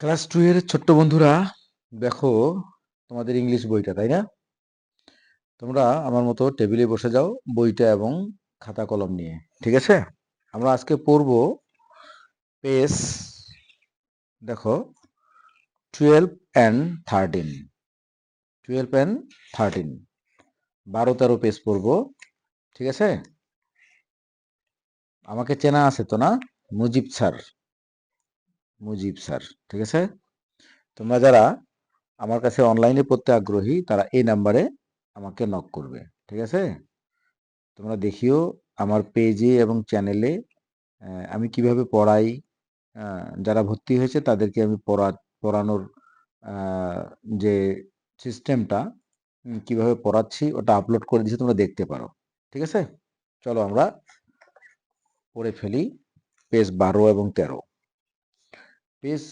Class two এর ছোট্ট বন্ধুরা, দেখো তোমাদের ইংলিশ বইটা, তাই না? তোমরা আমার মতো টেবিলে বসে যাও বইটা এবং খাতা কলম নিয়ে, ঠিক আছে? আমরা আজকে পড়ব পেজ, দেখো twelve and thirteen twelve and thirteen বারো তেরো পেজ পড়ব, ঠিক আছে? আমাকে চেনা আছে তো না? মুজিব স্যার। মুজিব স্যার, ঠিক আছে? তোমরা যারা আমার কাছে অনলাইনে পড়তে আগ্রহী, তারা এই নাম্বারে আমাকে নক করবে, ঠিক আছে? তোমরা দেখিও আমার পেজে এবং চ্যানেলে আমি কীভাবে পড়াই যারা ভর্তি হয়েছে তাদেরকে আমি পড়া, পড়ানোর যে সিস্টেমটা কীভাবে পড়াচ্ছি, ওটা আপলোড করে দিয়েছি, তোমরা দেখতে পারো, ঠিক আছে? চলো আমরা পড়ে ফেলি পেজ বারো এবং তেরো। পেজ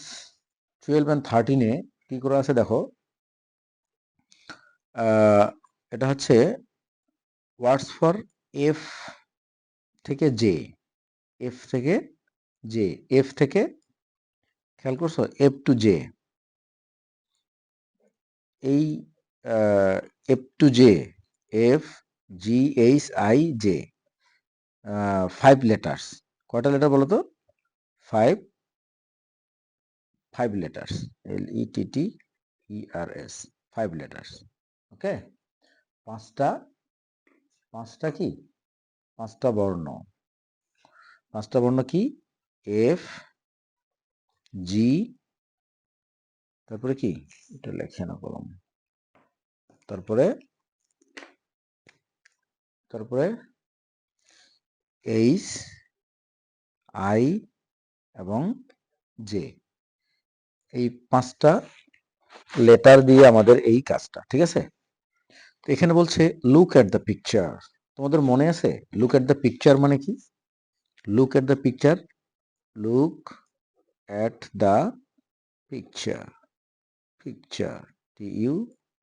টুয়েলভ অ্যান্ড থার্টিনে কি করে আছে দেখো? এটা হচ্ছে ওয়ার্ডস ফর এফ থেকে জে এফ থেকে জে এফ থেকে, খেয়াল করছ? এফ টু জে এই F to J F G H I J five letters কয়টা লেটার বলো তো? Five five letters L E T T E R S five letters okay পাঁচটা পাঁচটা কি? পাঁচটা বর্ণ। পাঁচটা বর্ণ কি? এফ জি তারপরে কি? এটা লেখে না কলম। তারপরে তারপরে এইচ আই এবং জে এই পাঁচটা লেটার দিয়ে আমাদের এই কাজটা, ঠিক আছে? তো এখানে বলছে লুক অ্যাট দ্য পিকচার তোমাদের মনে আছে? লুক অ্যাট দ্য পিকচার মানে কি? Look at the picture look at the picture picture T U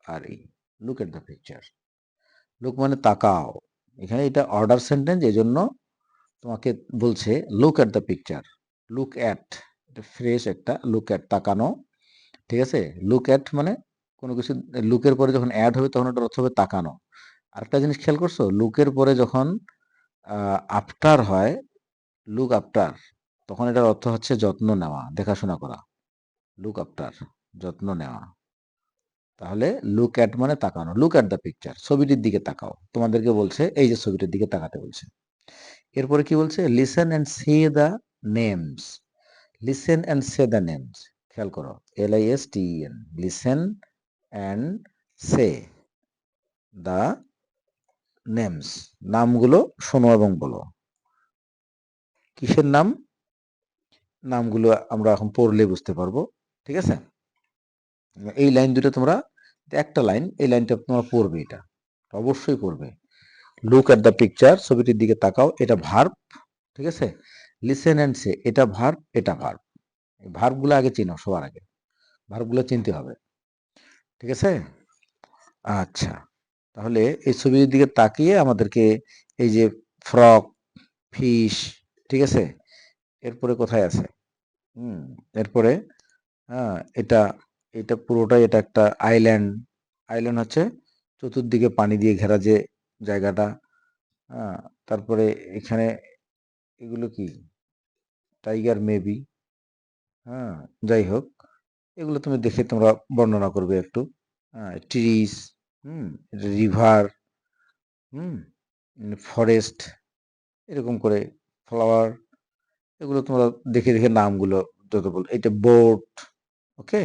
R E look at the picture look মানে তাকাও। এখানে এটা অর্ডার সেন্টেন্স এই জন্য তোমাকে বলছে look at the picture look at fresh একটা লুক অ্যাট তাকানো, ঠিক আছে? লুক অ্যাট মানে কোনো কিছু লুকের পরে যখন অ্যাড হবে তখন ওটার অর্থ হবে তাকানো। আরেকটা জিনিস খেয়াল করছ? লুকের পরে যখন আফটার হয় লুক আফটার তখন এটার অর্থ হচ্ছে যত্ন নেওয়া, দেখাশোনা করা। লুক আফটার যত্ন নেওয়া। তাহলে লুক অ্যাট মানে তাকানো। লুক অ্যাট দ্য পিকচার ছবিটির দিকে তাকাও। তোমাদেরকে বলছে, এই যে ছবিটির দিকে তাকাতে বলছে। এরপরে কি বলছে? Listen and say the names listen and say the names খেয়াল করো L I S T N listen and say the names নামগুলো শোনো এবং বলো। কিসের নাম? নামগুলো আমরা এখন পড়লে বুঝতে পারব, ঠিক আছে? এই লাইন দুটো তোমরা, একটা লাইন, এই লাইনটা তোমরা পড়বে এটা, অবশ্যই পড়বে। লুক অ্যাট দ্য পিকচার ছবিটির দিকে তাকাও, এটা ভার্ব ঠিক আছে? লিসেন অ্যান্ড সে এটা ভার্ব এটা ভার্ব এই ভার্বগুলো আগে চিনো, সবার আগে। ভার্বগুলো চিনতে হবে। ঠিক আছে? আচ্ছা। তাহলে এই ছবির দিকে তাকিয়ে আমাদেরকে এই যে ফ্রক ফিশ ঠিক আছে? এরপরে কোথায় আছে? হুম, এরপরে হ্যাঁ এটা এটা পুরোটাই এটা একটা আইল্যান্ড আইল্যান্ড হচ্ছে চতুর্দিকে পানি দিয়ে ঘেরা যে জায়গাটা। হ্যাঁ তারপরে এখানে এগুলো কি? টাইগার মেবি হ্যাঁ যাই হোক, এগুলো তুমি দেখে তোমরা বর্ণনা করবে একটু। হ্যাঁ trees hmm river hmm forest এরকম করে ফ্লাওয়ার এগুলো তোমরা দেখে দেখে নামগুলো যত বল, এটা বোট ওকে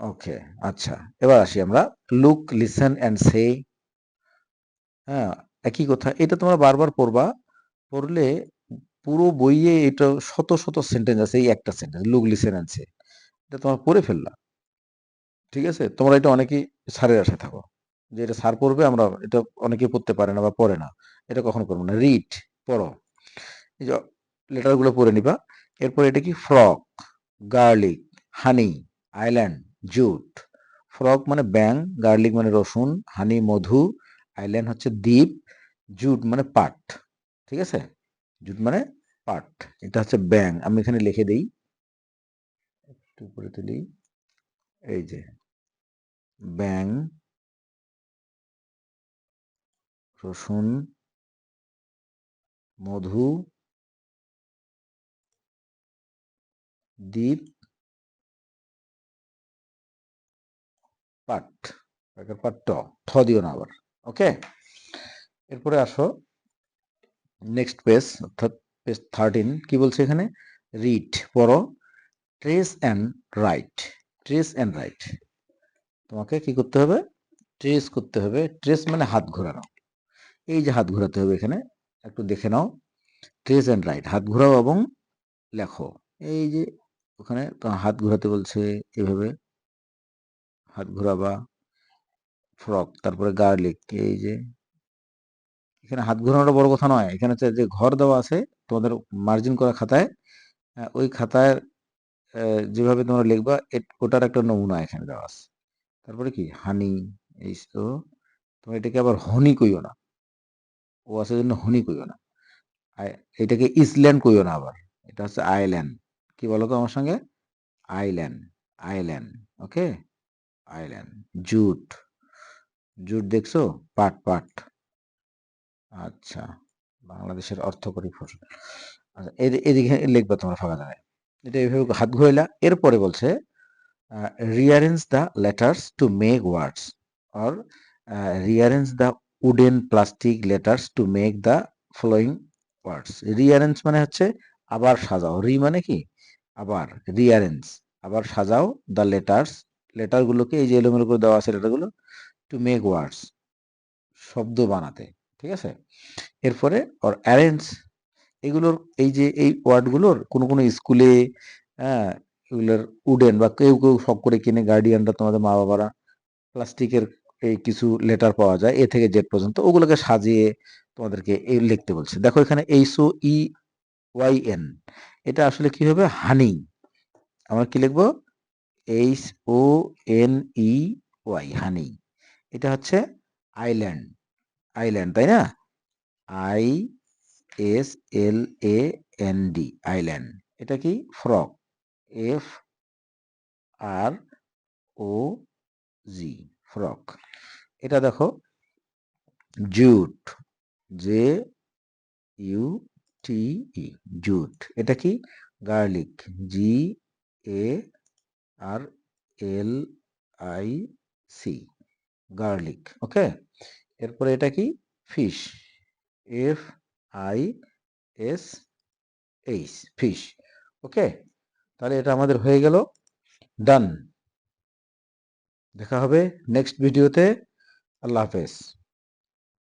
ওকে আচ্ছা এবার আসি আমরা। লুক লিসেন অ্যান্ড সে হ্যাঁ একই কথা, এটা তোমরা বারবার পড়বা, পড়লে পুরো বইয়ে এটা শত শত সেন্টেন্স আছে, এই একটা সেন্টেন্স লুক লিসেন অ্যান্ড এটা তোমরা পড়ে ফেললা। ঠিক আছে? তোমরা এটা অনেকেই সারের আশায় থাকো যে এটা সার পড়বে, আমরা এটা অনেকেই পড়তে পারে না বা পড়ে না। এটা কখনো করব না। রিড পড়ো। এই যে লেটারগুলো পড়ে নিবা। এরপর এটা কি? Frog garlic honey island jute frog মানে ব্যাং গার্লিক মানে রসুন হানি মধু আইল্যান্ড হচ্ছে দ্বীপ জুট মানে পাট। ঠিক আছে? জুট মানে পাট এটা হচ্ছে ব্যাং আমি এখানে লিখে দিই। একটু উপরে তুলি। এই যে ব্যাং রসুন, মধু দ্বীপ পাট পাট ট। দিও না আবার। ওকে এরপরে আসো নেক্সট পেজ, অর্থাৎ পেজ থার্টিন কি বলছে এখানে? রিড পড়ো। Trace and write trace and write তোমাকে কি করতে হবে? ট্রেস করতে হবে। ট্রেস মানে হাত ঘোরানো। এই যে হাত ঘোরাতে হবে এখানে, একটু দেখে নাও। ট্রেস অ্যান্ড রাইট হাত ঘোরাও এবং লেখো। এই যে ওখানে হাত ঘোরাতে বলছে এভাবে। হাত ঘোরাবা। ফ্রক তারপরে গার্লিক এই যে এখানে হাত ঘোরানোটা বড় কথা নয়। এখানে হচ্ছে যে ঘর দেওয়া আছে তোমাদের মার্জিন করা খাতায়। ওই খাতায় যেভাবে তোমরা লিখবা ওটার একটা নমুনা এখানে দেওয়া আছে। তারপরে কি? হানি এই তো তোমরা এটাকে আবার হনি কইও না। ও আছে জন্য হনি কইও না। এটাকে ইসল্যান্ড কইও না আবার। এটা হচ্ছে আইল্যান্ড কি বলো তো আমার সঙ্গে? Island island okay island jute jute দেখছ? পাট পাট। আচ্ছা বাংলাদেশের অর্থকরী ফসল। আচ্ছা এদি- এদিকে লিখবা তোমরা ফাঁকা জায়গায়। এটা এইভাবে হাত ঘোরাইলা, এরপরে বলছে rearrange the letters to make words or rearrange the wooden plastic letters to make the following words rearrange মানে হচ্ছে আবার সাজাও। রি মানে কি? আবার রিয়ারেঞ্জ আবার সাজাও দ্য লেটার্স লেটারগুলোকে এই যে এলোমেলো করে দেওয়া আছে লেটারগুলো টু মেক ওয়ার্ডস শব্দ বানাতে। ঠিক আছে? এরপরে অর অ্যারেঞ্জ এগুলোর এই যে এই ওয়ার্ডগুলোর কোনো কোনো স্কুলে হ্যাঁ এগুলোর উডেন বা কেউ কেউ শখ করে কিনে গার্ডিয়ানরা তোমাদের মা বাবারা প্লাস্টিকের এই কিছু লেটার পাওয়া যায়, এ থেকে জেড পর্যন্ত, ওগুলোকে সাজিয়ে তোমাদেরকে এই লিখতে বলছে। দেখো এখানে H O E Y N এটা আসলে কি হবে? হানি আমরা কি লিখব? H O N E Y honey এটা হচ্ছে আইল্যান্ড আইল্যান্ড তাই না? I S L A N D island এটা কি? Frog F R O G frog এটা দেখো jute J U T E jute এটা কি? Garlic G A R L I C garlic okay এরপরে এটা কি? Fish F I S H fish okay তাহলে এটা আমাদের হয়ে গেল। ডান দেখা হবে নেক্সট ভিডিওতে আল্লাহ হাফেজ।